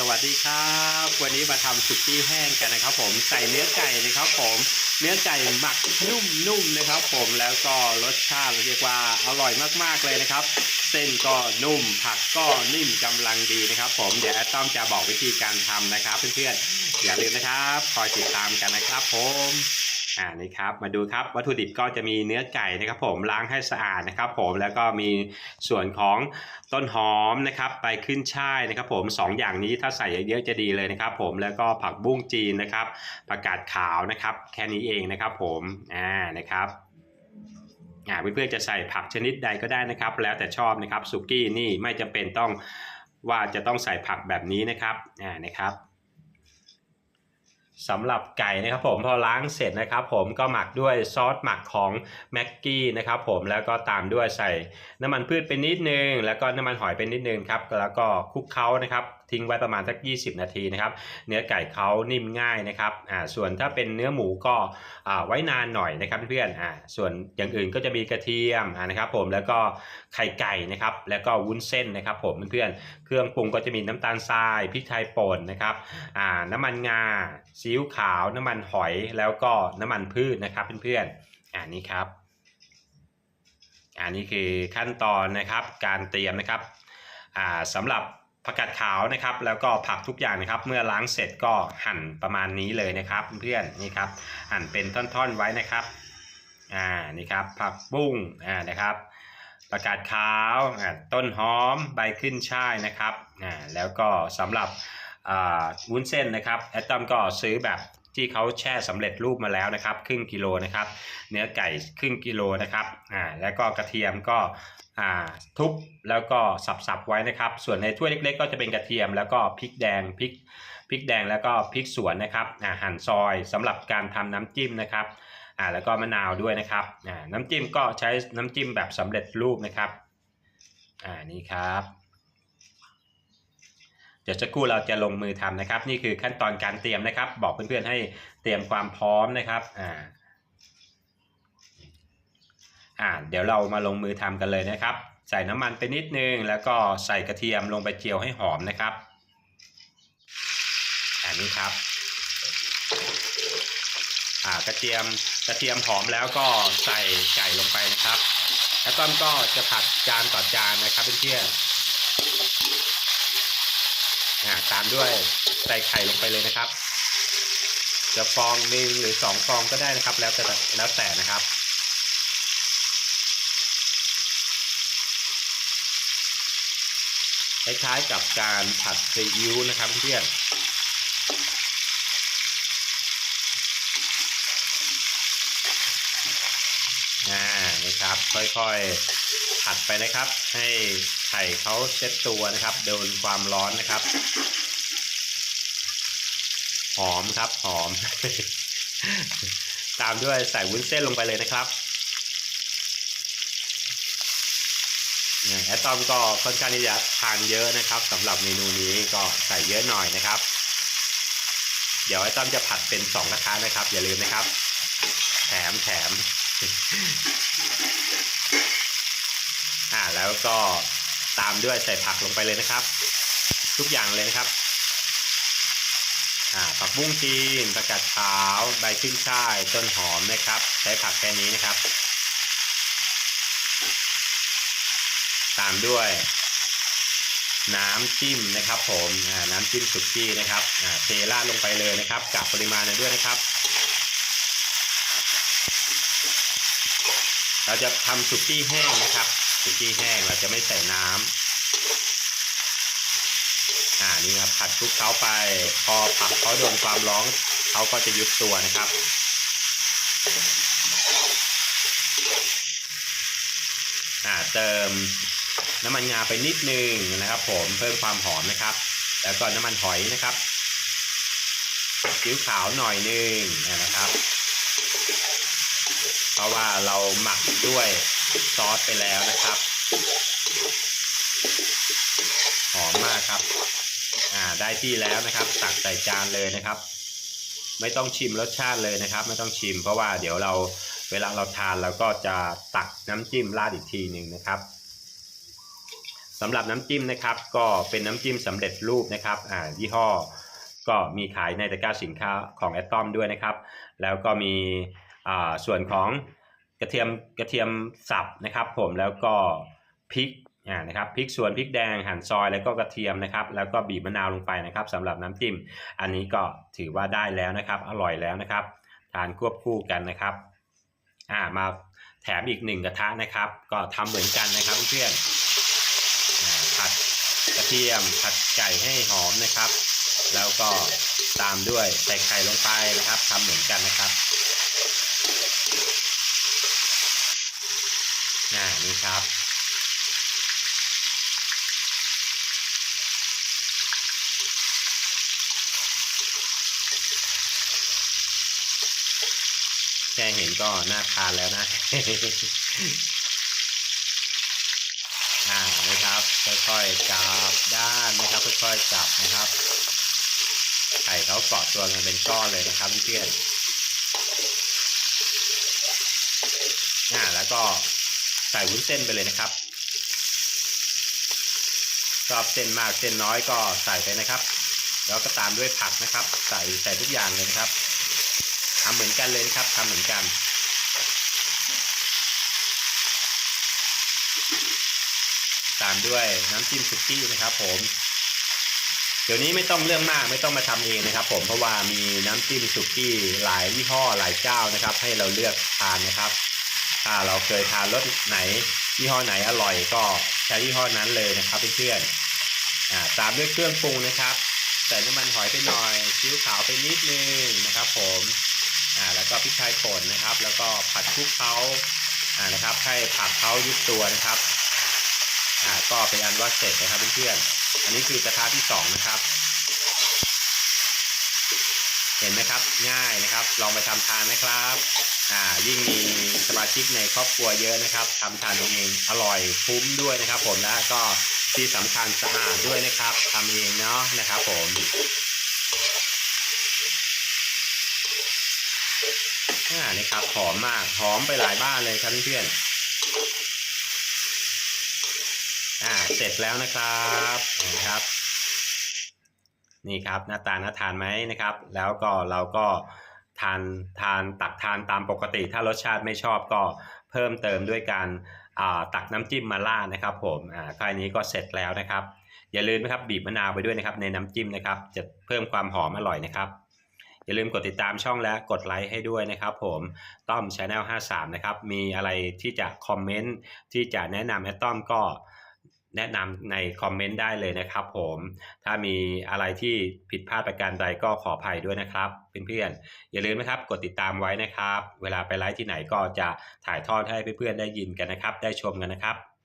สวัสดีครับ วันนี้มาทำสุกี้แห้งกันนะครับ ผมใส่เนื้อไก่นะครับ ผมเนื้อไก่หมักนุ่มๆนะครับ ผมแล้วก็รสชาติเรียกว่าอร่อยมากๆเลยนะครับ เส้นก็นุ่มผักก็นิ่มกำลังดีนะครับ ผมเดี๋ยวแอดต้อมจะบอกวิธีการทำนะครับ เพื่อนๆอย่าลืมนะครับคอยติดตามกันนะครับ ผมอ่านี่ครับมาดูครับวัตถุดิบก็จะมีเนื้อไก่นะครับ ผมล้างให้สะอาดนะครับ ผมแล้วก็มีส่วนของ ต้นหอมนะครับไปขึ้นช่ายนะครับผมสองอย่างนี้ถ้าใส่เยอะๆจะดีเลยนะครับผมแล้วก็ผักบุ้งจีนนะครับผักกาดขาวนะครับ แค่นี้เองนะครับผมอ่านะครับอ่าเพื่อนๆจะใส่ผักชนิดใดก็ได้นะครับ แล้วแต่ชอบนะครับสุกี้นี่ไม่จำเป็นต้องว่าจะต้องใส่ผักแบบนี้นะครับอ่านะครับ สำหรับไก่นะครับผมพอล้างเสร็จนะครับผมก็หมักด้วยซอสหมักของแม็กกี้นะครับผมแล้วก็ตามด้วยใส่น้ำมันพืชเป็นนิดนึง แล้วก็น้ำมันหอยเป็นนิดนึงครับแล้วก็คลุกเคล้านะครับ ทิ้งไว้ประมาณสัก 20 นาทีนะครับ เนื้อไก่เขานิ่มง่ายนะครับอ่าส่วนถ้าเป็นเนื้อหมูก็อ่าไว้นานหน่อยนะครับเพื่อนอ่าส่วนอย่างอื่นก็จะมีกระเทียมอ่านะครับ ผมแล้วก็ไข่ไก่นะครับ แล้วก็วุ้นเส้นนะครับ ผมเพื่อนเครื่องปรุงก็จะมีน้ำตาลทรายพริกไทยป่นนะครับอ่าน้ำมันงาซีอิ๊วขาว น้ำมันหอยแล้วก็น้ำมันพืชนะครับเพื่อนๆอ่านี่ครับอันนี้คือขั้นตอนนะครับการเตรียมนะครับอ่าสำหรับ ผักกาดขาวนะครับ แล้วก็ผักทุกอย่างนะครับ เมื่อล้างเสร็จก็หั่นประมาณนี้เลยนะครับ เพื่อนๆนี่ครับหั่นเป็นท่อนๆไว้นะครับอ่านี่ครับผักบุ้งอ่านะครับผักกาดขาวอ่าต้นหอมใบขึ้นช่ายนะครับอ่าแล้วก็สำหรับอ่าวุ้นเส้นนะครับแอตตอมก็ซื้อแบบ ที่เขาแช่สำเร็จรูปมาแล้วนะครับครึ่งกิโลนะครับ เนื้อไก่ครึ่งกิโลนะครับอ่าแล้วก็กระเทียมก็อ่าทุบแล้วก็สับๆไว้นะครับ ส่วนในถ้วยเล็ก ๆ ก็จะเป็นกระเทียมแล้วก็พริกแดงพริกพริกแดงแล้วก็พริกสวนนะครับอ่าหั่นซอยสำหรับการทำน้ำจิ้มนะครับอ่าแล้วก็มะนาวด้วยนะครับอ่าน้ำจิ้มก็ใช้น้ำจิ้มแบบสำเร็จรูปนะครับอ่านี่ครับ เดี๋ยวสักครู่เราจะลงมือทำนะครับ นี่คือขั้นตอนการเตรียมนะครับ บอกเพื่อนๆให้เตรียมความพร้อมนะครับอ่าอ่าเดี๋ยวเรามาลงมือทำกันเลยนะครับ ใส่น้ำมันไปนิดนึง แล้วก็ใส่กระเทียมลงไปเจียวให้หอมนะครับอันนี้ครับอ่ากระเทียมกระเทียมหอมแล้วก็ใส่ไก่ลงไปนะครับ แล้วต้อมก็จะผัดจานต่อจานนะครับเพื่อนๆ ตามด้วยใส่ไข่ลงไปเลยนะครับ จะฟองหนึ่งหรือสองฟองก็ได้นะครับ แล้วแต่แล้วแต่นะครับ คล้ายๆกับการผัดซีอิ๊วนะครับเพื่อนอ่านี่ ครับค่อยๆผัดไปนะครับ ให้ไข่เขาเซ็ตตัวนะครับโดนความร้อนนะครับ หอมครับหอม ตามด้วยใส่วุ้นเส้นลงไปเลยนะครับแอตตอมก็ค่อนข้างที่จะทานเยอะนะครับสำหรับเมนูนี้ก็ใส่เยอะหน่อยนะครับ เดี๋ยวแอตตอมจะผัดเป็น 2 กระทะนะครับ อย่าลืมนะครับ แถมแถม อ่าแล้วก็ตามด้วยใส่ผักลงไปเลยนะครับ ทุกอย่างเลยนะครับอ่าผักบุ้งจีนผักกาดขาวใบขึ้นช่ายต้นหอมนะครับ ใช้ผักแค่นี้นะครับ ตามด้วยน้ำจิ้มนะครับ ผมอ่าน้ำจิ้มสุกี้นะครับอ่าเทราดลงไปเลยนะครับกับปริมาณนะด้วยนะครับ เราจะทำสุกี้แห้งนะครับสุกี้แห้งเราจะไม่ใส่น้ำอ่านี่ครับผัดคลุกเขาไปพอผักเขาโดนความร้อนเขาก็จะยุบตัวนะครับอ่าเติมน้ำมันงาไปนิดนึงนะครับ ผมเพิ่มความหอมนะครับ แล้วก็น้ำมันหอยนะครับซีอิ๊วขาวหน่อยนึงนะครับ เพราะว่าเราหมักด้วยซอสไปแล้วนะครับหอมมากครับ อ่า ได้ที่แล้วนะครับ ตักใส่จานเลยนะครับ ไม่ต้องชิมรสชาติเลยนะครับ ไม่ต้องชิม เพราะว่าเดี๋ยวเราเวลาเราทานเราก็จะตักน้ำจิ้มราดอีกทีหนึ่งนะครับสำหรับน้ำจิ้มนะครับ ก็เป็นน้ำจิ้มสำเร็จรูปนะครับ อ่า ยี่ห้อ ก็มีขายในตะกร้าสินค้าของแอตตอมด้วยนะครับ แล้วก็มี ส่วนของกระเทียมกระเทียมสับนะครับผมแล้วก็พริกนะครับพริกส่วนพริกแดงหั่นซอยแล้วก็กระเทียมนะครับ แล้วก็บีบมะนาวลงไปนะครับสำหรับน้ำจิ้ม อันนี้ก็ถือว่าได้แล้วนะครับ อร่อยแล้วนะครับ ทานควบคู่กันนะครับอ่ามาแถมอีกหนึ่งกระทะนะครับ ก็ทำเหมือนกันนะครับเพื่อนผัดกระเทียมผัดไก่ให้หอมนะครับ แล้วก็ตามด้วยใส่ไข่ลงไปนะครับทำเหมือนกันนะครับ อ่านี่ครับ แค่เห็นก็น่าทานแล้วนะอ่านะครับ ค่อยๆ จับด้านนะครับ ค่อยๆ จับนะครับ ไข่เขาเกาะตัวกันเป็นก้อนเลยนะครับเพื่อนๆอ่าแล้วก็ ใส่วุ้นเส้นไปเลยนะครับชอบเส้นมากเส้นน้อยก็ใส่ไปนะครับ แล้วก็ตามด้วยผักนะครับ ใส่ใส่ทุกอย่างเลยนะครับทำเหมือนกันเลยนะครับทำเหมือนกันตามด้วยน้ำจิ้มสุกี้นะครับ ผม เดี๋ยวนี้ไม่ต้องเรื่องมากไม่ต้องมาทำเองนะครับ ผมเพราะว่ามีน้ำจิ้มสุกี้หลายยี่ห้อหลายเจ้านะครับ ให้เราเลือกทานนะครับ ถ้าเราเคยทานรสไหนยี่ห้อไหนอร่อยก็ใช้ยี่ห้อนั้นเลยนะครับเพื่อนๆตามด้วยเครื่องปรุงนะครับใส่น้ำมันหอยไปหน่อยซีอิ๊วขาวไปนิดนึงนะครับ ผมอ่าแล้วก็พริกไทยป่นนะครับ แล้วก็ผัดคลุกเคล้าอ่านะครับ ให้ผักเขายุบตัวนะครับอ่าก็เป็นอันว่าเสร็จนะครับเพื่อนๆอันนี้คือกระทะที่สองนะครับ เห็นไหมครับง่ายนะครับ ลองไปทำทานนะครับ อ่ายิ่งมีสมาชิกในครอบครัวเยอะนะครับทำทานเองอร่อยคุ้มด้วยนะครับ ผมและก็ที่สำคัญสะอาดด้วยนะครับทำเองเนาะนะครับ ผมอ่านี่ครับหอมมากหอมไปหลายบ้านเลยครับเพื่อนๆอ่าเสร็จแล้วนะครับนะครับ นี่ครับหน้าตาน่าทานไหมนะครับ แล้วก็เราก็ ทานทานตักทานตามปกติ ถ้ารสชาติไม่ชอบก็เพิ่มเติมด้วยการตักน้ำจิ้มมารานะครับ ผมอ่าแค่นี้ก็เสร็จแล้วนะครับ อย่าลืมนะครับบีบมะนาวไปด้วยนะครับ ในน้ำจิ้มนะครับ จะเพิ่มความหอมอร่อยนะครับ อย่าลืมกดติดตามช่องและกดไลค์ให้ด้วยนะครับ ผมต้อมชาแนล53 นะครับ มีอะไรที่จะคอมเมนต์ที่จะแนะนำแอดต้อมก็ แนะนำในคอมเมนต์ได้เลยนะครับผม ถ้ามีอะไรที่ผิดพลาดประการใดก็ขออภัยด้วยนะครับเพื่อนๆ อย่าลืมนะครับกดติดตามไว้นะครับ เวลาไปไลฟ์ที่ไหนก็จะถ่ายทอดให้เพื่อนๆได้ยินกันนะครับ ได้ชมกันนะครับ